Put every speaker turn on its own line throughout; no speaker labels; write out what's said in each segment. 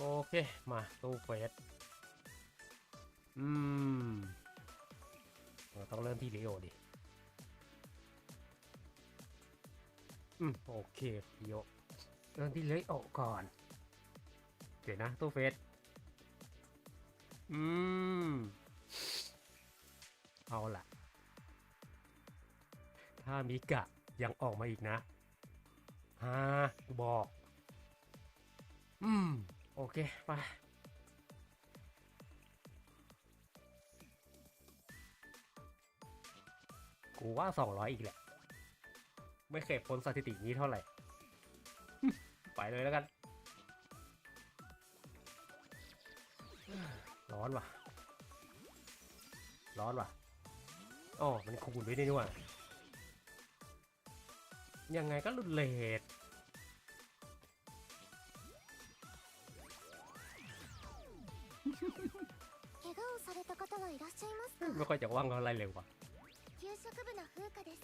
โอเค มาตู้เฟสอืมเราต้องเริ่มที่เลโอดิอืมโอเคเลโอเริ่มที่เลโอก่อนเดี๋ยวนะตู้เฟสอืมเอาล่ะ ถ้ามิกะยังออกมาอีกนะฮาบอก อืม โอเค ไป กูว่า200อีกแหละ ไม่เคยพ้นสถิตินี้เท่าไหร่ ไปเลยแล้วกัน ร้อนว่ะ ร้อนว่ะอ๋อมันคูณด้วยนี่ว่ะยังไงก็หลุดเลท
はいらっしゃいますか
ไม่ค่อยจะว่างเท่าไรเร็วว่ะ
給食部の風花です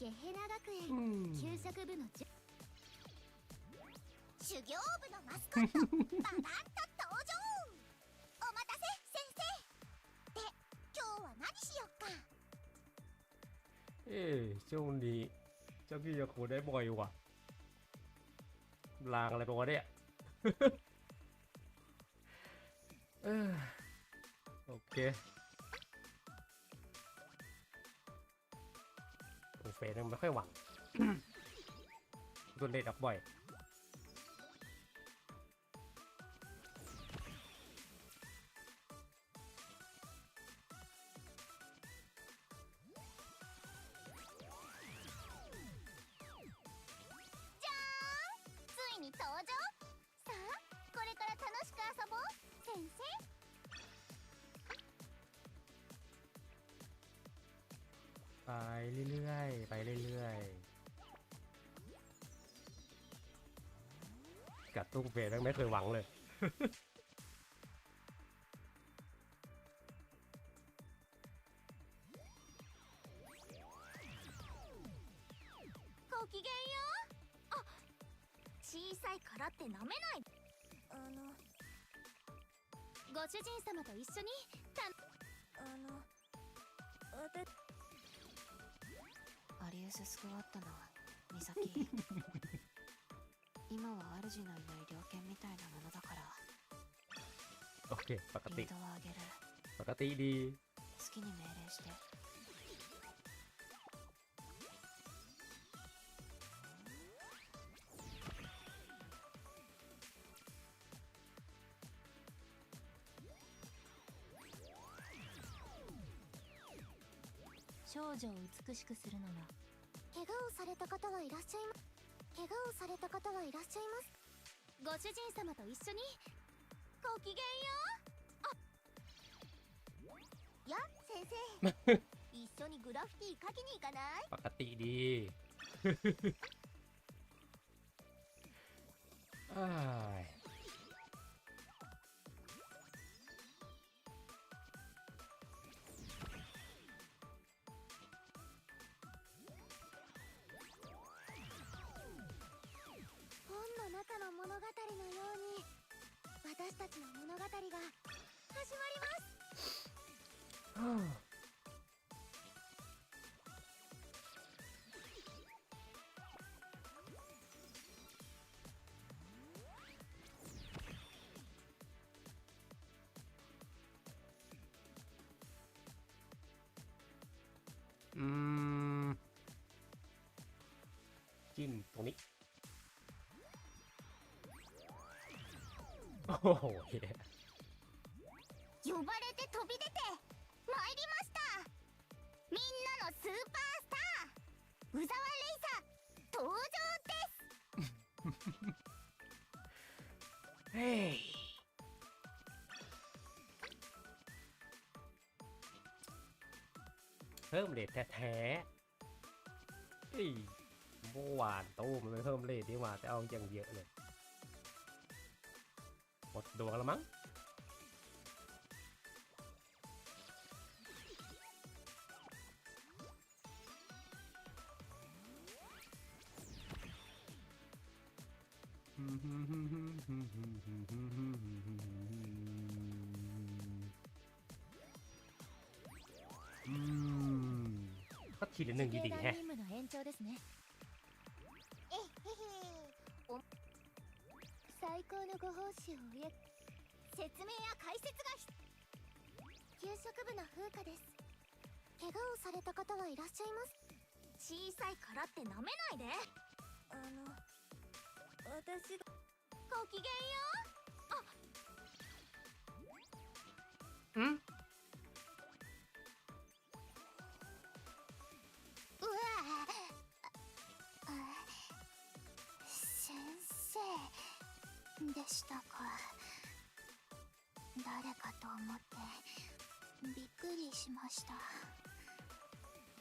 ゲヘナ学
อื
園
ม
給食部のじゅ修行部のマスコットババッと登場お待たせ先生で今日は何しよっか
เอ๊ะช่วงนี้เจ้าพี่จะคูได้บ่อยว่ะ ลางอะไรตัวะเนี่ย เออ โอเคตัวเฟซยังไม่ค่อยหวัง ตัวเลดออกบ่อย
ついに登場さあこれから楽しく遊ぼう先生
ไปเรื่อยๆ ไปเรื่อยๆ กัดตุ้งเฟสไม่เคยหวังเลย
ごきげんようあ小さいからって舐めないあのご主人様と一緒にたあのわた
バリウス・スクワットの美咲。今は主のいない猟犬みたいなものだから。
OK 分かってい
いー分かっ
ていいで
好きに命令して。
少女を美しくするのは
怪我をされた方はいらっしゃいます怪我をされた方はいらっしゃいます。ご主人様と一緒にごきげんよ。うあや先生。一緒にグラフィティ書きに行かない？バカティーディーはい。私たちの物語が始まります。
โอ้โหเหี้ย
呼ばれて飛び出て参りましたみんなのスーパースター宇沢レイサ登場です
เฮ้ยเพิ่มเลทแท้ๆเฮ้ยเมื่อวานตู้มันไม่เพิ่มเลทนี่หว่าแต่เอาอย่างเยอะเลยหม ดวงละมั้งก็ทีละหนึ่งดีๆแฮะ
最高のご奉仕を。や
説明や解説が必
給食部の風花です。怪我をされた方はいらっしゃいます。
小さいからって舐めないで。
あの私が。
ごきげんよ
うん？
したか誰かと思ってびっくりしました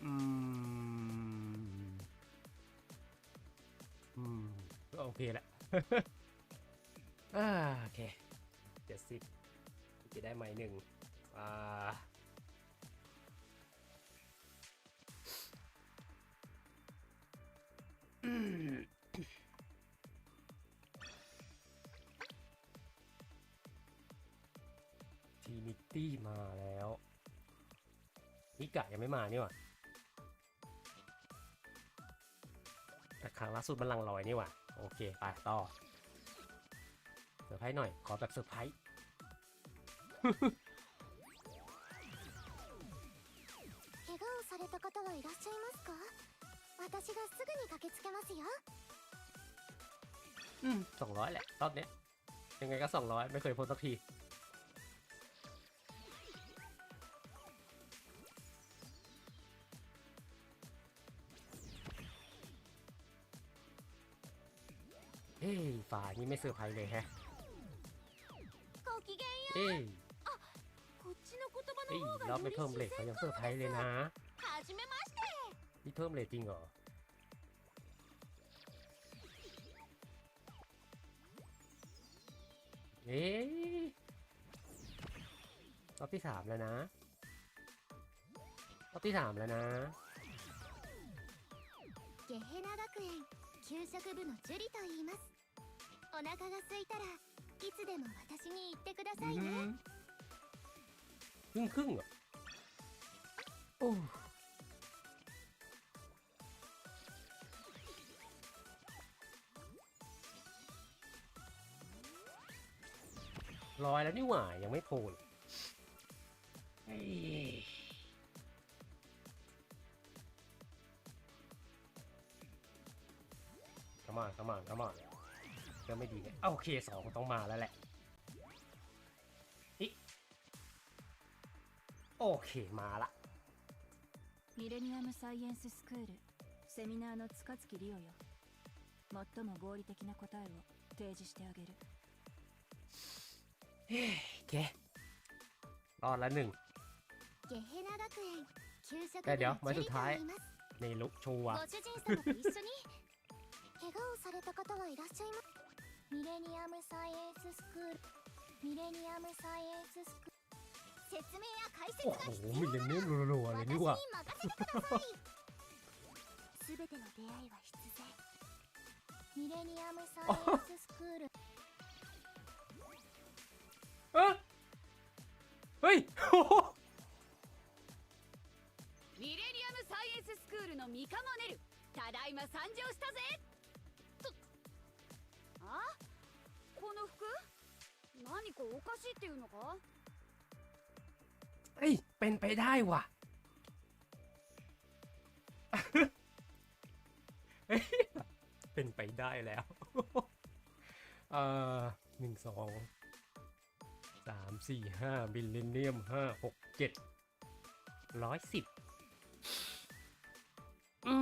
อืมอืมก็โอเคแหละ อ่าโอเคเจ็ดสิบจะได้ไหมหนึ่งอ่าอืม มาแล้วนิกะยังไม่มานี่หว่า แต่ครั้งล่าสุดมันลังลอยนี่หว่า โอเค ไปต่อ เซอร์ไพรส์หน่อย ขอแบบเซอร์ไพรส์
怪我をされた方はいらっしゃいますか私がすぐに駆けつけますよ
อืมสองร้อยแหละ รอบเนี้ย ยังไงก็สองร้อยไม่เคยพ้นสักที เฮ้ยฝานี่ไม่เซอร์ไพรส์เลยแฮะ
ごきげんよ
เอ้ย
こっちの言葉
เอ้ย
の方
รอ
が
บไม่
より
เพิ่ม
自
เลทเขา
然
ยังเซอร์ไพรส์เลยนะ
はじめまして
นี่เพิ่มเลทจริงเหรอ เอ๊ะรอบที่สามแล้วนะ รอบที่สามแล้วนะ
ゲヘナ学園給食部のジュリと言います お腹が空いたらいつでも私に言ってくださいね、
ครึ่งครึ่งๆเหรอโอ้ร้อยแล้วนี่หว่า ยังไม่โผล่เลยเฮ้ยขมานขมานขมาน ก็ไม่ดีเนี่ยโอเคสองต้องมาแล้วแหละ โอเค มาละ
ミレニアムサイエンススクールセミナーの塚月リオよ最も合理的な答えを提示してあげる
โอเครอดละหนึ่ง
ゲヘナ学園給食
えเดี๋ยว
部の
ไม้
ジュ
สุ
リ
ด
と
ท้าย
言います
ในลุกโชว์อะ
ご主人様と一緒に怪我をされた方はいらっしゃいます ミレニアムサイエンススクール。ミレニアムサイエンススクール。
説明や解説が必要
なら
私に任せてください。
全ての出会いは必然ミレニアムサイエンススクール。
あはい。
ミレニアムサイエンススクールのミカモネル。ただいま参上したぜ。あこの服何かおかしいっていうのか
เฮ้ย เป็นไปได้ว่ะ เฮ้ยเป็นไปได้แล้ว เอ่อหนึ่งสองสามสี่ห้าบิลเลนเนียมห้าหกเจ็ดร้อยสิบอื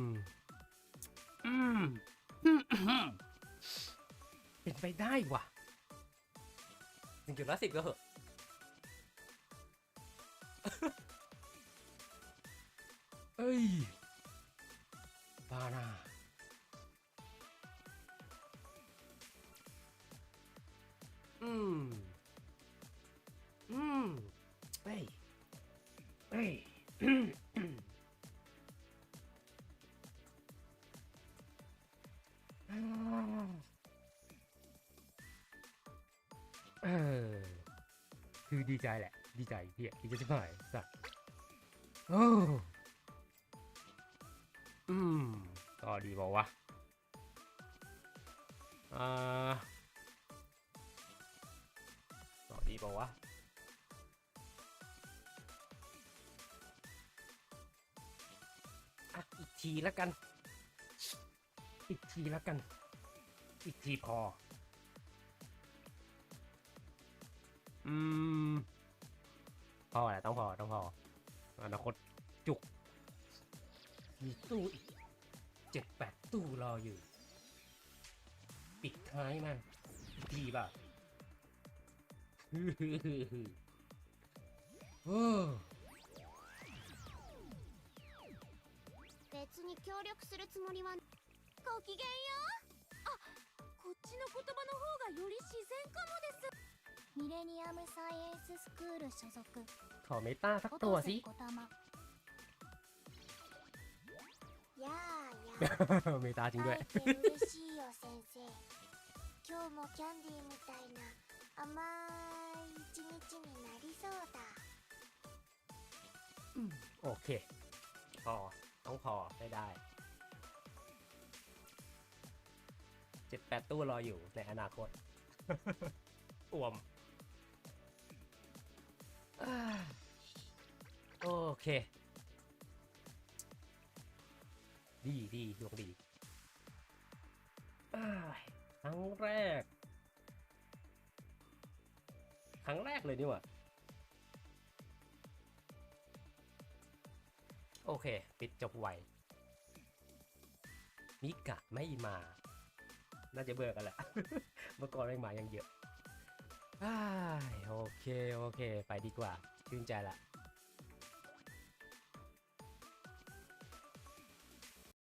ม อืมอืมอืม เป็นไปได้ว่ะหนึ่งจุดร้อยสิบก็เหอะเอ้ยบานาอืม อืม เฮ้ย เฮ้ย ดีใจเฮียดีใจชิบหายสัตว์โอ้อืมต่อดีบอกวะอ่าต่อดีบอกวะอะอีกทีแล้วกัน อีกทีแล้วกัน อีกทีพอ อืม พอแหละต้องพอต้องพออนาคตจุก มีตู้อีกเจ็ดแปดตู้รออยู่ ปิดท้ายมันอีกทีป่ะ โอ้
別に協力するつもりはごきげんようあこっちの言葉の方がより自然かもです
ミレニアムサイエンススクール所属
ขอเมตาสัก
音
ตัว
瀬
สิ
小玉
やあや
เมตาจริงด้วย
会えて嬉しいよ先生今日もキャンディーみたいな甘い一日になりそうだ
โอเค พอ ต้องพอได้ได้เจ็ดแปดตู้รออยู่ในอนาคต อ่วมอ่า โอเค ดีดีดวงดีอ้ายครั้งแรก ครั้งแรกเลยนี่หว่าโอเค ปิดจบไวมิกะไม่มา น่าจะเบื่อกันแหละ เมื่อก่อนไม่มายังเยอะอ้าย โอเค โอเค ไปดีกว่าชื่นใจละ